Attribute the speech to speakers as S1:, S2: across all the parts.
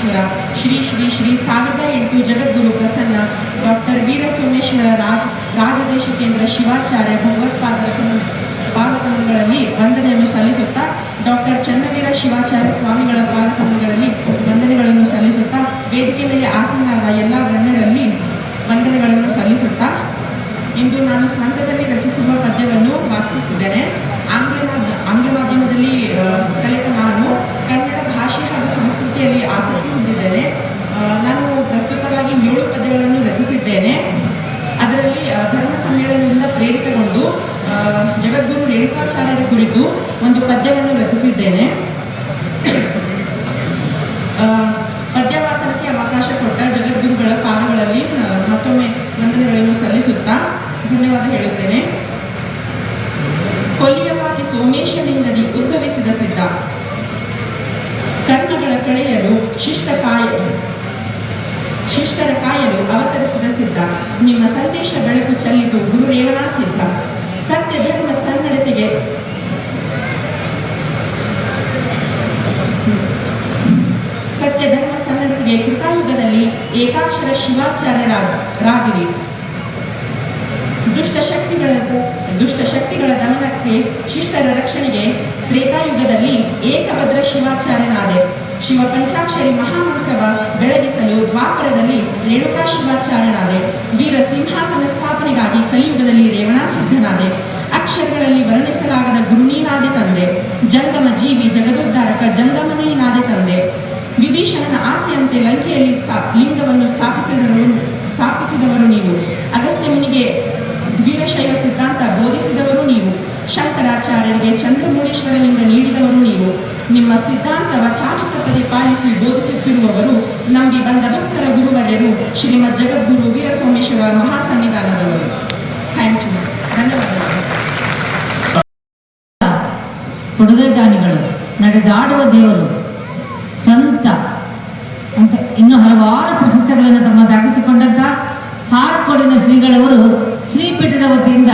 S1: ಸೋಮೇಶ್ವರ, ಶ್ರೀ ಶ್ರೀ ಶ್ರೀ ಸಾವಿರದ ಎಂಟು ಜಗದ್ಗುರು ಪ್ರಸನ್ನ, ಡಾಕ್ಟರ್ ವೀರ ಸೋಮೇಶ್ವರ ರಾಜ, ರಾಜದೇಶ ಕೇಂದ್ರ ಶಿವಾಚಾರ್ಯ ಭಗವತ್ಪಾದರ ಕಮ- ಪಾದಕಮಲಗಳಲ್ಲಿ ವಂದನೆಯನ್ನು ಸಲ್ಲಿಸುತ್ತಾ, ಡಾಕ್ಟರ್ ಚನ್ನವೀರ ಶಿವಾಚಾರ್ಯ ಸ್ವಾಮಿಗಳ ಪಾದಕಮಲಗಳಲ್ಲಿ ವಂದನೆಗಳನ್ನು ಸಲ್ಲಿಸುತ್ತಾ, ವೇದಿಕೆ ಮೇಲೆ ಆಸನಾದ ಎಲ್ಲ ಗಣ್ಯರಲ್ಲಿ ವಂದನೆಗಳನ್ನು ಸಲ್ಲಿಸುತ್ತಾ, ಇಂದು ನಾನು ಸಂಘದಲ್ಲಿ ರಚಿಸಿರುವ ಪದ್ಯವನ್ನು ವಾಸಿಸುತ್ತಿದ್ದೇನೆ. ಆಂಗ್ಲ ಆಂಗ್ಲ ಮಾಧ್ಯಮದಲ್ಲಿ ಪ್ರೇರಿತಗೊಂಡು ಜಗದ್ಗುರು ರೇಣುಕಾಚಾರ್ಯರ ಕುರಿತು ಒಂದು ಪದ್ಯವನ್ನು ರಚಿಸಿದ್ದೇನೆ. ಪದ್ಯ ವಾಚನಕ್ಕೆ ಅವಕಾಶ ಕೊಟ್ಟ ಜಗದ್ಗುರುಗಳ ಪಾದಗಳಲ್ಲಿ ಮತ್ತೊಮ್ಮೆ ವಂದನೆಗಳನ್ನು ಸಲ್ಲಿಸುತ್ತಾ ಧನ್ಯವಾದ ಹೇಳುತ್ತೇನೆ. ಕೊಲ್ಲಿಯವಾಗಿ ಸೋಮೇಶನಿಂದಲೇ ಉದ್ಭವಿಸಿದ ಸಿದ್ಧ. ಕರ್ಮಗಳ ಕಳೆಯಲು ಶಿಷ್ಟ ಕಾಯ ಶಿಷ್ಟರ ಕಾಯಲು ಅವತರಿಸಿದ ಸಿದ್ಧ. ನಿಮ್ಮ ಸಂದೇಶ ಬೆಳಕು ಚೆಲ್ಲಿತು ಗುರು ರೇವಣಾ ಸಿದ್ಧ ಸತ್ಯ ಧರ್ಮ ಸನ್ನಡತೆಗೆ ಸತ್ಯ ಧರ್ಮ ಸನ್ನಡತೆಗೆ ಕೃತಾಯುಗದಲ್ಲಿ ಏಕಾಕ್ಷರ ಶಿವಾಚಾರ್ಯರಾಗಿರಿ ದುಷ್ಟ ಶಕ್ತಿಗಳ ದುಷ್ಟ ಶಕ್ತಿಗಳ ದಮನಕ್ಕೆ ಶಿಷ್ಟರ ರಕ್ಷಣೆಗೆ ತ್ರೇತಾಯುಗದಲ್ಲಿ ಏಕಭದ್ರ ಶಿವಾಚಾರ್ಯನಾದೆ ಶಿವ ಪಂಚಾಕ್ಷರಿ ಮಹಾಮಂತ್ರವ ಬೆಳಗಿಸಲು ದ್ವಾಪರದಲ್ಲಿ ರೇಣುಕಾ ಶಿವಾಚಾರ್ಯನಾದೆ ವೀರ ಸಿಂಹಾಸನ ಸ್ಥಾಪನೆಗಾಗಿ ಕಲಿಯುಗದಲ್ಲಿ ರೇವಣಾ ಸಿದ್ಧನಾದೆ ಅಕ್ಷರಗಳಲ್ಲಿ ವರ್ಣಿಸಲಾಗದ ಲಿಂಗವನ್ನು ಸ್ಥಾಪಿಸಿದವರು ನೀವು. ಅಗಸ್ತ್ಯ ಮುನಿಗೆ ವೀರಶೈವ ಸಿದ್ಧಾಂತ ಬೋಧಿಸಿದವರು ನೀವು. ಶಂಕರಾಚಾರ್ಯರಿಗೆ ಚಂದ್ರಮೂಳೇಶ್ವರ ನೀಡಿದವರು ನೀವು. ನಿಮ್ಮ ಸಿದ್ಧಾಂತವ ಚಾಚುಕತೆ ಪಾಲಿಸಿ ಬೋಧಿಸುತ್ತಿರುವವರು ನಮಗೆ ಬಂದ ಭಕ್ತರ ಗುರುವರ್ಯರು ಶ್ರೀಮದ್ ಜಗದ್ಗುರು ವೀರ ಸೋಮೇಶ್ವರ ಮಹಾಸನ್ನಿಧಾನದವರು. ಥ್ಯಾಂಕ್ ಯು ಧನ್ಯವಾದಗಳು.
S2: ಕೊಡುಗೆದಾನಿಗಳು ನಡೆದಾಡುವ ದೇವರು, ಸಂತ ಇನ್ನು ಹಲವಾರು ಪ್ರಶಸ್ತಿಗಳನ್ನು ತಮ್ಮದಾಗಿಸಿಕೊಂಡಂತ ಹಾರಕೋಡಿನ ಶ್ರೀಗಳವರು ಶ್ರೀಪೀಠದ ವತಿಯಿಂದ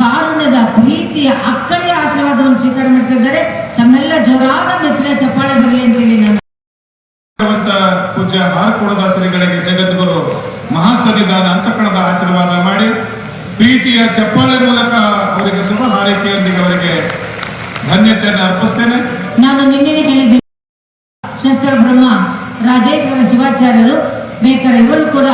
S2: ಕಾರುಣ್ಯದ ಪ್ರೀತಿಯ ಅಕ್ಕರೆಯ ಆಶೀರ್ವಾದವನ್ನು ಸ್ವೀಕಾರ ಮಾಡ್ತಿದ್ದಾರೆ ತಮ್ಮೆಲ್ಲ ಜೋರಾದ ಮೆಚ್ಚಿನ ಚಪ್ಪಾಳೆ ಬರಲಿ ಅಂತೇಳಿ ನಾನು.
S3: ಪೂಜ್ಯ ಹಾರಕೋಡದ ಶ್ರೀಗಳಿಗೆ ಜಗದ್ಗುರು ಮಹಾಸನ್ನಿಧಾನ ಅಂತಃಕರಣದ ಆಶೀರ್ವಾದ ಮಾಡಿ ಪ್ರೀತಿಯ ಚಪ್ಪಾಳೆ ಮೂಲಕ ಅವರಿಗೆ ಶುಭ ಹಾರೈಕೆಯೊಂದಿಗೆ ಅವರಿಗೆ ಧನ್ಯತೆಯನ್ನು ಅರ್ಪಿಸ್ತೇನೆ.
S2: ನಾನು ನಿನ್ನೆ ಹೇಳಿದ್ದೆ. ಇವರು ಕೂಡ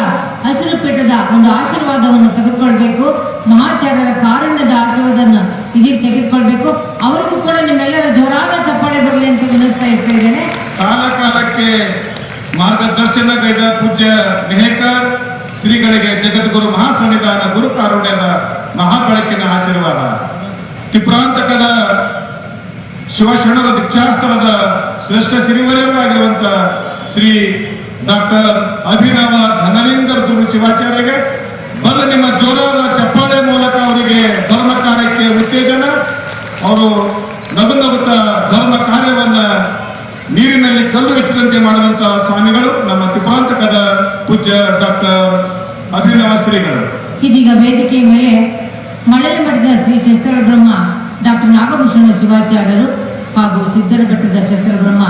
S2: ಹಸಿರು ಪೀಠದ ಒಂದು ಆಶೀರ್ವಾದವನ್ನು ತೆಗೆದುಕೊಳ್ಬೇಕು. ಮಹಾಚಾರ್ಯರ ಕಾರುಣ್ಯದ ಆಶೀರ್ವಾದವನ್ನು ಇದೀಗ ತೆಗೆದುಕೊಳ್ಬೇಕು. ಅವರಿಗೂ ಕೂಡ ನಿಮ್ಮೆಲ್ಲರ ಜೋರಾದ ಚಪ್ಪಾಳೆ ಬರಲಿ ಅಂತ ವಿನಂತಿಸ್ತಾ ಇರ್ತಾ ಇದ್ದೇನೆ.
S3: ಕಾಲ ಕಾಲಕ್ಕೆ ಮಾರ್ಗದರ್ಶನ ಗೈದ ಪೂಜ್ಯ ಮೆಹೇಕರ್, ಶ್ರೀಗಳಿಗೆ ಜಗದ್ಗುರು ಮಹಾಸನ್ನಿಧಾನ ಗುರು ಕಾರುಣ್ಯದ ಮಹಾಬಳಕಿನ ಆಶೀರ್ವಾದ. ತ್ರಿಪ್ರಾಂತಕದ ಶಿವಶರಣರ ದೀಕ್ಷಾಸ್ತ್ರದ ಶ್ರೇಷ್ಠ ಸಿರಿವರ್ಯರಾಗಿರುವಂತ ಶ್ರೀ ಡಾಕ್ಟರ್ ಅಭಿನವ ಧನಲಿಂಗರ್ ಗುರು ಶಿವಾಚಾರ್ಯಗೆ, ಬಂದು ನಿಮ್ಮ ಜೋರಾದ ಚಪ್ಪಾಳೆ ಮೂಲಕ ಅವರಿಗೆ ಧರ್ಮ ಕಾರ್ಯಕ್ಕೆ ಉತ್ತೇಜನ. ಅವರು ನಗು ನಗುತ್ತ ಧರ್ಮ ಕಾರ್ಯವನ್ನ ನೀರಿನಲ್ಲಿ ಕಲ್ಲು ಎತ್ತದಂತೆ ಮಾಡುವಂತಹ ಸ್ವಾಮಿಗಳು, ನಮ್ಮ ತ್ರಿಪ್ರಾಂತಕದ ಪೂಜ್ಯ ಡಾಕ್ಟರ್ ಅಭಿನವ ಶ್ರೀಗಳು.
S2: ಇದೀಗ ವೇದಿಕೆಯ ಮೇಲೆ ಮಳೆ ಮಡಿದ ಶ್ರೀ ಶಂಕರ ಬ್ರಹ್ಮ ಡಾಕ್ಟರ್ ನಾಗಭೂಷಣ ಶಿವಾಚಾರ್ಯರು ಹಾಗೂ ಸಿದ್ದರಬೆಟ್ಟದ ಶಂಕರ ಶಸ್ತ್ರ ಬ್ರಹ್ಮ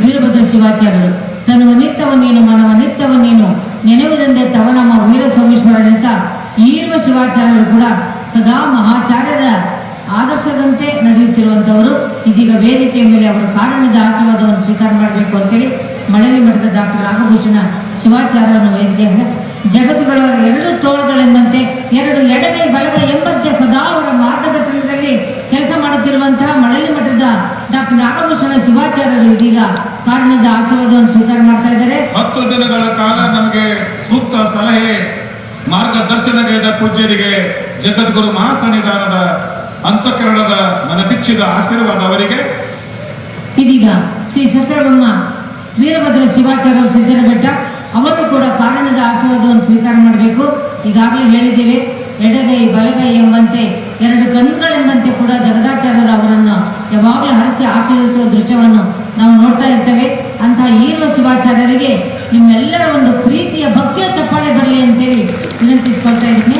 S2: ವೀರಭದ್ರ ಶಿವಾಚಾರ್ಯರು. ತನ್ನ ನಿತ್ಯವನ್ನೇನು ಮನವ ನಿತ್ಯವನ್ನೇನು ನೆನೆಯುವುದೆಂದೇ ತವ ನಮ್ಮ ವೀರ ಸೋಮೇಶ್ವರನಿಂದ ಈರುವ ಶಿವಾಚಾರ್ಯರು ಕೂಡ ಸದಾ ಮಹಾಚಾರ್ಯರ ಆದರ್ಶದಂತೆ ನಡೆಯುತ್ತಿರುವಂತವರು. ಇದೀಗ ವೇದಿಕೆಯ ಮೇಲೆ ಅವರ ಕಾರಣದ ಆಶೀರ್ವಾದವನ್ನು ಸ್ವೀಕಾರ ಮಾಡಬೇಕು ಅಂತೇಳಿ ಮಳಲಿ ಮಠದ ಡಾಕ್ಟರ್ ನಾಗಭೂಷಣ ಶಿವಾಚಾರ್ಯರನ್ನು ವೇದಿಕೆ ಜಗತ್ತುಗಳ ಎರಡು ತೋಳುಗಳೆಂಬಂತೆ ಎರಡು ಎಡಗೈ ಬಲಗೈ ಎಂಬಂತೆ ಸದಾ ಅವರ ಮಾರ್ಗದರ್ಶನದಲ್ಲಿ ಕೆಲಸ ಮಾಡುತ್ತಿರುವಂತಹ ಮಳಲಿ ಮಠದ ಡಾಕ್ಟರ್ ನಾಗಭೂಷಣ ಶಿವಾಚಾರ್ಯರು ಇದೀಗ ಕಾರಣದ ಆಶೀರ್ವಾದವನ್ನು ಸ್ವೀಕಾರ ಮಾಡ್ತಾ ಇದ್ದಾರೆ.
S3: ಹತ್ತು ದಿನಗಳ ಕಾಲ ನಮಗೆ ಸೂಕ್ತ ಸಲಹೆ ಮಾರ್ಗದರ್ಶನಗೈದ ಪೂಜ್ಯರಿಗೆ. ಜಗದ್ಗುರು ಮಹಾಸನ್ನಿಧಾನದ ಅಂತಃಕರಣದ ಮನಬಿಚ್ಚಿದ ಆಶೀರ್ವಾದ ಅವರಿಗೆ.
S2: ಇದೀಗ ಶ್ರೀ ಸತ್ಯಬ್ರಹ್ಮ ವೀರಭದ್ರ ಶಿವಾಚಾರ್ಯ ಸಿದ್ದರ ಬೆಟ್ಟ ಅವರು ಕೂಡ ಕಾರಣದ ಆಶೀರ್ವಾದವನ್ನು ಸ್ವೀಕಾರ ಮಾಡಬೇಕು. ಈಗಾಗಲೇ ಹೇಳಿದ್ದೇವೆ ಎಡಗೈ ಬಲಗೈ ಎಂಬಂತೆ ಎರಡು ಕಣ್ಣುಗಳೆಂಬಂತೆ ಕೂಡ ಜಗದಾಚಾರ್ಯರು ಅವರನ್ನು ಯಾವಾಗಲೂ ಹರಸಿ ಆಶೀರ್ವಿಸುವ ದೃಶ್ಯವನ್ನು ನಾವು ನೋಡ್ತಾ ಇರ್ತೇವೆ. ಅಂತಹ ಈರುವ ಶಿವಾಚಾರ್ಯರಿಗೆ ನಿಮ್ಮೆಲ್ಲರ ಒಂದು ಪ್ರೀತಿಯ ಭಕ್ತಿಯ ಚಪ್ಪಾಳೆ ಬರಲಿ ಅಂತೇಳಿ ವಿನಂತಿಸ್ಕೊಳ್ತಾ ಇದ್ದೀನಿ.